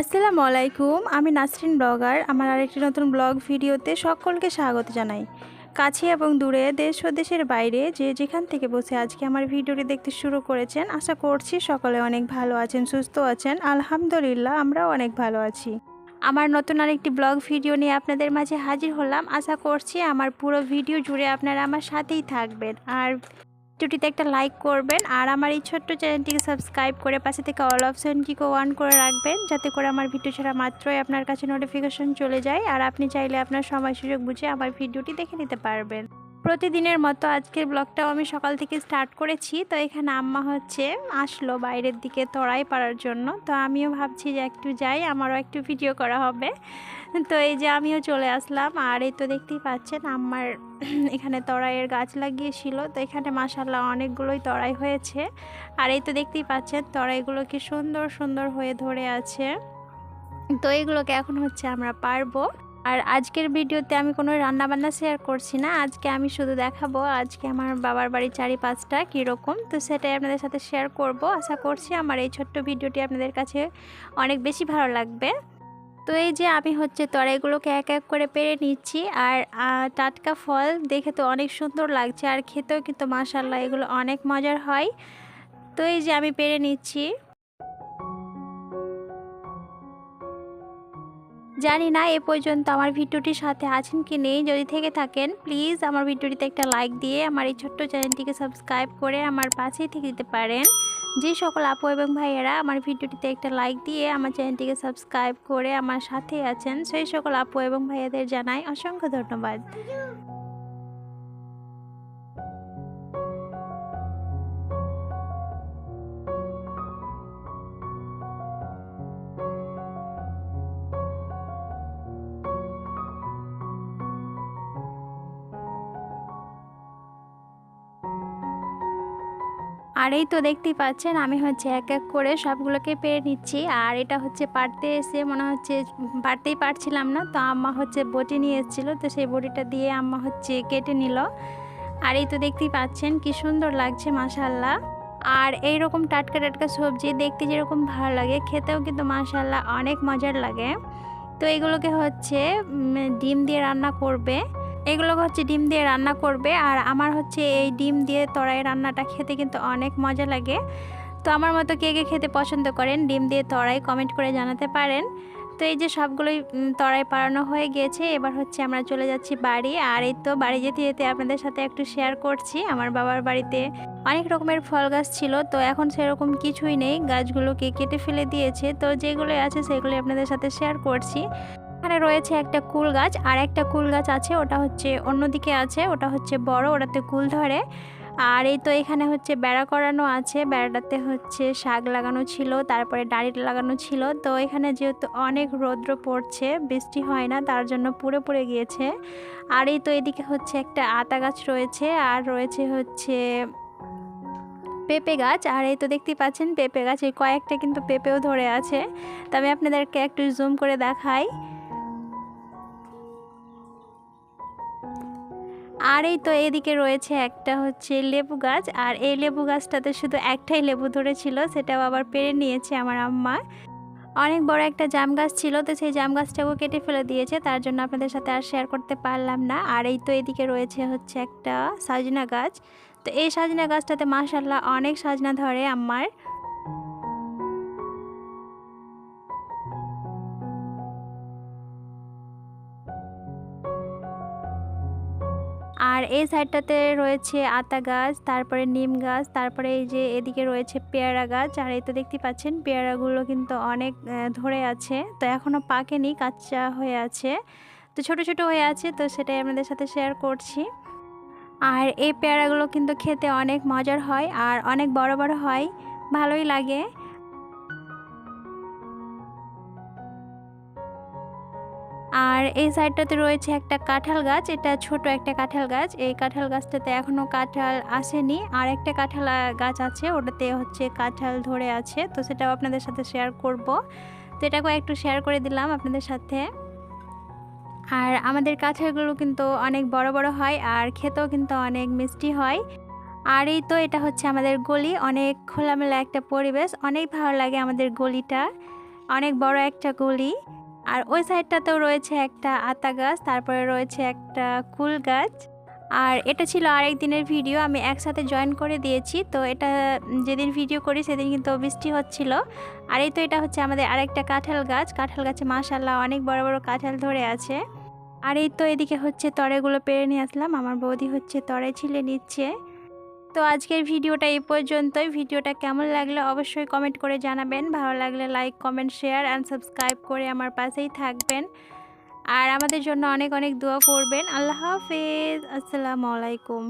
আসসালামু আলাইকুম, আমি নাসরিন ব্লগার। আমার আরেকটি নতুন ব্লগ ভিডিওতে সকলকে স্বাগত জানাই। কাছে এবং দূরে, দেশ ও দেশের বাইরে যে যেখান থেকে বসে আজকে আমার ভিডিওটি দেখতে শুরু করেছেন, আশা করছি সকলে অনেক ভালো আছেন, সুস্থ আছেন। আলহামদুলিল্লাহ, আমরাও অনেক ভালো আছি। আমার নতুন আরেকটি ব্লগ ভিডিও নিয়ে আপনাদের মাঝে হাজির হলাম। আশা করছি আমার পুরো ভিডিও জুড়ে আপনারা আমার সাথেই থাকবেন। আর ভিডিওটিতে একটা লাইক করবেন আর আমার এই ছোট্ট চ্যানেলটিকে সাবস্ক্রাইব করে পাশে থেকে অল অপশনটিকে অন করে রাখবেন, যাতে করে আমার ভিডিও ছাড়া মাত্রই আপনার কাছে নোটিফিকেশন চলে যায় আর আপনি চাইলে আপনার সময় সুযোগ বুঝে আমার ভিডিওটি দেখে নিতে পারবেন। প্রতিদিনের মতো আজকের ব্লগটাও আমি সকাল থেকে স্টার্ট করেছি। তো এখানে আম্মা হচ্ছে আসলো বাইরের দিকে তড়াই পাড়ার জন্য। তো আমিও ভাবছি যে একটু যাই, আমারও একটু ভিডিও করা হবে। তো এই যে আমিও চলে আসলাম। আর এই তো দেখতেই পাচ্ছেন আম্মার এখানে তরাইয়ের গাছ লাগিয়েছিল। তো এখানে মাসাল্লাহ অনেকগুলোই তরাই হয়েছে। আর এই তো দেখতেই পাচ্ছেন তরাইগুলো কি সুন্দর সুন্দর হয়ে ধরে আছে। তো এইগুলোকে এখন হচ্ছে আমরা পারব। আর আজকের ভিডিওতে আমি কোনো রান্না বান্না শেয়ার করছি না। আজকে আমি শুধু দেখাবো আজকে আমার বাবার বাড়ির চারিপাশটা কীরকম। তো সেটাই আপনাদের সাথে শেয়ার করব। আশা করছি আমার এই ছোট্ট ভিডিওটি আপনাদের কাছে অনেক বেশি ভালো লাগবে। তো এই যে আমি হচ্ছে তরাইগুলোকে এক এক করে পেরে নিচ্ছি আর টাটকা ফল দেখে তো অনেক সুন্দর লাগছে। আর খেতেও কিন্তু মাসাল্লাহ এগুলো অনেক মজার হয়। তো এই যে আমি পেরে নিচ্ছি। জানি না এ পর্যন্ত আমার ভিডিওটির সাথে আছেন কি নেই। যদি থেকে থাকেন প্লিজ আমার ভিডিওটিতে একটা লাইক দিয়ে আমার এই ছোট্ট চ্যানেলটিকে সাবস্ক্রাইব করে আমার পাশেই থেকে দিতে পারেন। যে সকল আপু এবং ভাইয়েরা আমার ভিডিওটিতে একটা লাইক দিয়ে আমার চ্যানেলটিকে সাবস্ক্রাইব করে আমার সাথে আছেন, সেই সকল আপু এবং ভাইয়াদের জানাই অসংখ্য ধন্যবাদ। আর এই তো দেখতেই পাচ্ছেন, আমি হচ্ছে এক এক করে সবগুলোকে পেরে নিচ্ছি। আর এটা হচ্ছে পারতে এসে মনে হচ্ছে পারতেই পারছিলাম না, তো আম্মা হচ্ছে বটি নিয়ে এসেছিল, তো সেই বটিটা দিয়ে আম্মা হচ্ছে কেটে নিল। আর এই তো দেখতেই পাচ্ছেন, কি সুন্দর লাগছে মাশাল্লাহ আর এই রকম টাটকা টাটকা সবজি দেখতে যেরকম ভালো লাগে, খেতেও কিন্তু মাশাল্লাহ অনেক মজার লাগে। তো এগুলোকে হচ্ছে ডিম দিয়ে রান্না করবে। এগুলোকে হচ্ছে ডিম দিয়ে রান্না করবে আর আমার হচ্ছে এই ডিম দিয়ে তরাই রান্নাটা খেতে কিন্তু অনেক মজা লাগে। তো আমার মতো কে কে খেতে পছন্দ করেন, ডিম দিয়ে তরাই কমেন্ট করে জানাতে পারেন। তো এই যে সবগুলোই তরাই পাড়ানো হয়ে গিয়েছে এবার হচ্ছে আমরা চলে যাচ্ছি বাড়ি। আর এই তো বাড়ি যেতে যেতে আপনাদের সাথে একটু শেয়ার করছি, আমার বাবার বাড়িতে অনেক রকমের ফল গাছ ছিল, তো এখন সেরকম কিছুই নেই। গাছগুলোকে কেটে ফেলে দিয়েছে, তো যেগুলো আছে সেগুলো আপনাদের সাথে শেয়ার করছি। এখানে রয়েছে একটা কুল গাছ, আর একটা কুল গাছ আছে, ওটা হচ্ছে অন্যদিকে আছে, ওটা হচ্ছে বড়, ওটাতে কুল ধরে। আর এই তো এখানে হচ্ছে বেড়া করানো আছে, বেড়াটাতে হচ্ছে শাক লাগানো ছিল, তারপরে ডাড়ি লাগানো ছিল। তো এখানে যেহেতু অনেক রৌদ্র পড়ছে, বৃষ্টি হয় না, তার জন্য পুড়ে পুড়ে গিয়েছে। আর এই তো এদিকে হচ্ছে একটা আতা গাছ রয়েছে, আর রয়েছে হচ্ছে পেঁপে গাছ। আর এই তো দেখতেই পাচ্ছেন, পেঁপে গাছ এই কয়েকটা কিন্তু পেঁপেও ধরে আছে। তবে আপনাদেরকে একটু জুম করে দেখাই। আর এই তো এদিকে রয়েছে একটা হচ্ছে লেবু গাছ, আর এই লেবু গাছটাতে শুধু একটাই লেবু ধরেছিল, সেটাও আবার পেরে নিয়েছে আমার আম্মা। অনেক বড় একটা জাম গাছ ছিল, তো সেই জাম গাছটাকেও কেটে ফেলে দিয়েছে, তার জন্য আপনাদের সাথে আর শেয়ার করতে পারলাম না। আর এই তো এদিকে রয়েছে হচ্ছে একটা সাজনা গাছ, তো এই সাজনা গাছটাতে মাশাল্লাহ অনেক সাজনা ধরে আমার আর এই সাইডটাতে রয়েছে আতা গাছ, তারপরে নিম গাছ, তারপরে এই যে এদিকে রয়েছে পেয়ারা গাছ, আর এই তো দেখতে পাচ্ছেন পেয়ারাগুলো কিন্তু অনেক ধরে আছে। তো এখনও পাকেনি, কাঁচা হয়ে আছে। তো ছোট ছোট হয়ে আছে, তো সেটাই আপনাদের সাথে শেয়ার করছি। আর এই পেয়ারাগুলো কিন্তু খেতে অনেক মজার হয়, আর অনেক বড় বড় হয়, ভালোই লাগে। আর এই সাইডটাতে রয়েছে একটা কাঁঠাল গাছ, এটা ছোট একটা কাঁঠাল গাছ। এই কাঁঠাল গাছটাতে এখনও কাঁঠাল আসেনি। আর একটা কাঁঠাল গাছ আছে, ওটাতে হচ্ছে কাঁঠাল ধরে আছে, তো সেটাও আপনাদের সাথে শেয়ার করব। তো এটাকেও একটু শেয়ার করে দিলাম আপনাদের সাথে। আর আমাদের কাঁঠালগুলো কিন্তু অনেক বড় বড় হয়, আর খেতেও কিন্তু অনেক মিষ্টি হয়। আর এই তো এটা হচ্ছে আমাদের গলি, অনেক খোলামেলা একটা পরিবেশ, অনেক ভালো লাগে আমাদের গলিটা। অনেক বড় একটা গলি। আর ওই সাইডটাতেও রয়েছে একটা আতা গাছ, তারপরে রয়েছে একটা কুল গাছ। আর এটা ছিল আরেক দিনের ভিডিও, আমি একসাথে জয়েন করে দিয়েছি। তো এটা যেদিন ভিডিও করি, সেদিন কিন্তু বৃষ্টি হচ্ছিল। আর এই তো এটা হচ্ছে আমাদের আরেকটা কাঁঠাল গাছ। কাঁঠাল গাছে মাশাল্লাহ অনেক বড় বড় কাঁঠাল ধরে আছে। আর এই তো এদিকে হচ্ছে তরেগুলো পেরে নিয়ে আসলাম। আমার বৌদি হচ্ছে তরে ছিলে নিচ্ছে। তো আজকের ভিডিওটা এই পর্যন্তই। ভিডিওটা কেমন লাগল অবশ্যই কমেন্ট করে জানাবেন। ভালো লাগলে like comment share and subscribe করে আমার পাশেই থাকবেন। আর আমাদের জন্য অনেক অনেক দোয়া করবেন। আল্লাহ হাফেজ। আসসালামু আলাইকুম।